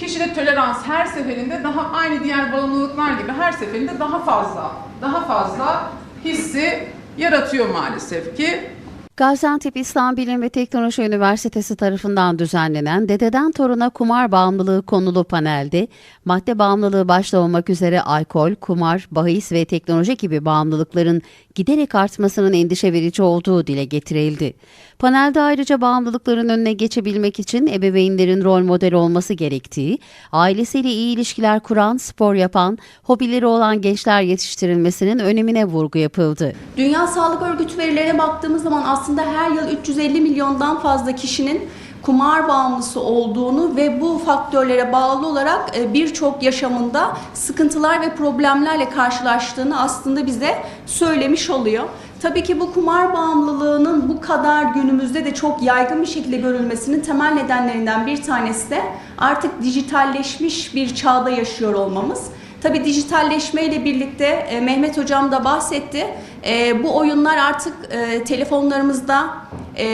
kişide tolerans her seferinde daha aynı diğer bağımlılıklar gibi her seferinde daha fazla, daha fazla hissi yaratıyor maalesef ki. Gaziantep İslam Bilim ve Teknoloji Üniversitesi tarafından düzenlenen Dededen Toruna Kumar Bağımlılığı konulu panelde madde bağımlılığı başta olmak üzere alkol, kumar, bahis ve teknoloji gibi bağımlılıkların giderek artmasının endişe verici olduğu dile getirildi. Panelde ayrıca bağımlılıkların önüne geçebilmek için ebeveynlerin rol model olması gerektiği, ailesiyle iyi ilişkiler kuran, spor yapan, hobileri olan gençler yetiştirilmesinin önemine vurgu yapıldı. Dünya Sağlık Örgütü verilerine baktığımız zaman aslında her yıl 350 milyondan fazla kişinin kumar bağımlısı olduğunu ve bu faktörlere bağlı olarak e, birçok yaşamında sıkıntılar ve problemlerle karşılaştığını aslında bize söylemiş oluyor. Tabii ki bu kumar bağımlılığının bu kadar günümüzde de çok yaygın bir şekilde görülmesinin temel nedenlerinden bir tanesi de artık dijitalleşmiş bir çağda yaşıyor olmamız. Tabii dijitalleşmeyle birlikte e, Mehmet Hocam da bahsetti. E, bu oyunlar artık e, telefonlarımızda e,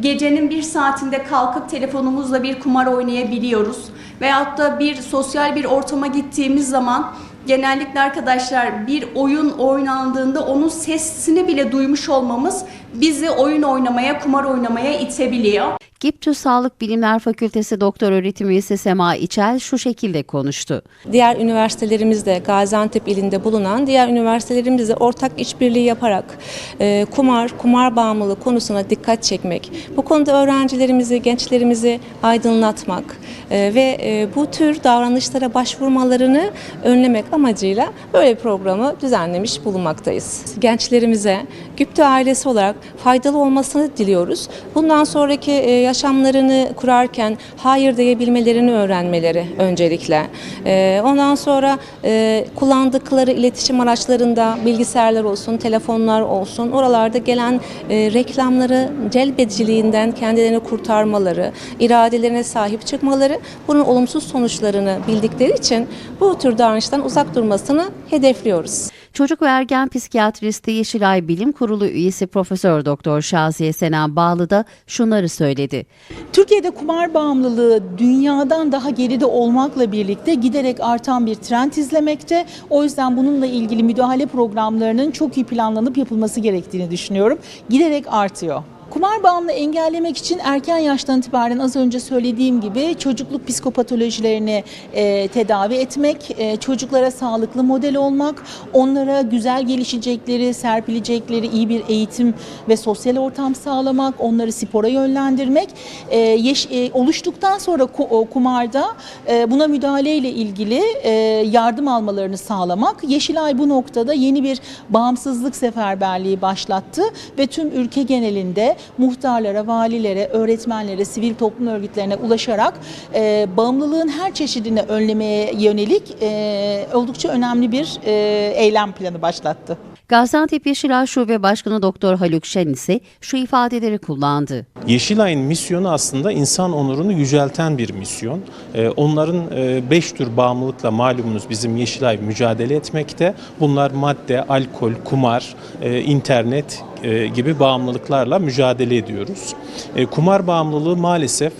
gecenin bir saatinde kalkıp telefonumuzla bir kumar oynayabiliyoruz. Veyahut da bir sosyal bir ortama gittiğimiz zaman genellikle arkadaşlar bir oyun oynandığında onun sesini bile duymuş olmamız bizi oyun oynamaya, kumar oynamaya itebiliyor. GİPTÜ Sağlık Bilimler Fakültesi Doktor Öğretim Üyesi Sema İçel şu şekilde konuştu. Diğer üniversitelerimizde Gaziantep ilinde bulunan diğer üniversitelerimizle ortak işbirliği yaparak e, kumar, kumar bağımlılığı konusuna dikkat çekmek, bu konuda öğrencilerimizi, gençlerimizi aydınlatmak e, ve e, bu tür davranışlara başvurmalarını önlemek amacıyla böyle programı düzenlemiş bulunmaktayız. Gençlerimize GÜPTE ailesi olarak faydalı olmasını diliyoruz. Bundan sonraki e, yaşamlarını kurarken hayır diyebilmelerini öğrenmeleri öncelikle. Ee, ondan sonra e, kullandıkları iletişim araçlarında bilgisayarlar olsun, telefonlar olsun oralarda gelen e, reklamları celbediciliğinden kendilerini kurtarmaları, iradelerine sahip çıkmaları bunun olumsuz sonuçlarını bildikleri için bu tür davranıştan uzak durmasını hedefliyoruz. Çocuk ve ergen psikiyatristi Yeşilay Bilim Kurulu üyesi Profesör Doktor Şaziye Senen Bağlı da şunları söyledi. Türkiye'de kumar bağımlılığı dünyadan daha geride olmakla birlikte giderek artan bir trend izlemekte. O yüzden bununla ilgili müdahale programlarının çok iyi planlanıp yapılması gerektiğini düşünüyorum. Giderek artıyor. Kumar bağımlılığı engellemek için erken yaştan itibaren az önce söylediğim gibi çocukluk psikopatolojilerini e, tedavi etmek, e, çocuklara sağlıklı model olmak, onlara güzel gelişecekleri, serpilecekleri iyi bir eğitim ve sosyal ortam sağlamak, onları spora yönlendirmek, e, yeş- e, oluştuktan sonra ku- kumarda e, buna müdahaleyle ilgili e, yardım almalarını sağlamak. Yeşilay bu noktada yeni bir bağımsızlık seferberliği başlattı ve tüm ülke genelinde muhtarlara, valilere, öğretmenlere, sivil toplum örgütlerine ulaşarak e, bağımlılığın her çeşidini önlemeye yönelik e, oldukça önemli bir e, eylem planı başlattı. Gaziantep Yeşilay Şube Başkanı Doktor Haluk Şen ise şu ifadeleri kullandı. Yeşilay'ın misyonu aslında insan onurunu yücelten bir misyon. Ee, onların e, beş tür bağımlılıkla malumunuz bizim Yeşilay mücadele etmekte. Bunlar madde, alkol, kumar, e, internet e, gibi bağımlılıklarla mücadele ediyoruz. E, kumar bağımlılığı maalesef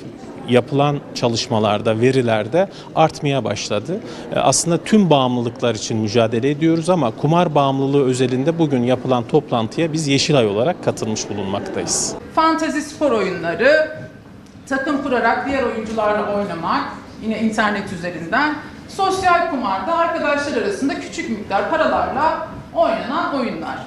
yapılan çalışmalarda, verilerde artmaya başladı. E, Aslında tüm bağımlılıklar için mücadele ediyoruz ama kumar bağımlılığı özelinde bugün yapılan toplantıya biz Yeşilay olarak katılmış bulunmaktayız. Fantezi spor oyunları, takım kurarak diğer oyuncularla oynamak, yine internet üzerinden. Sosyal kumarda arkadaşlar arasında küçük miktar paralarla oynanan oyunlar.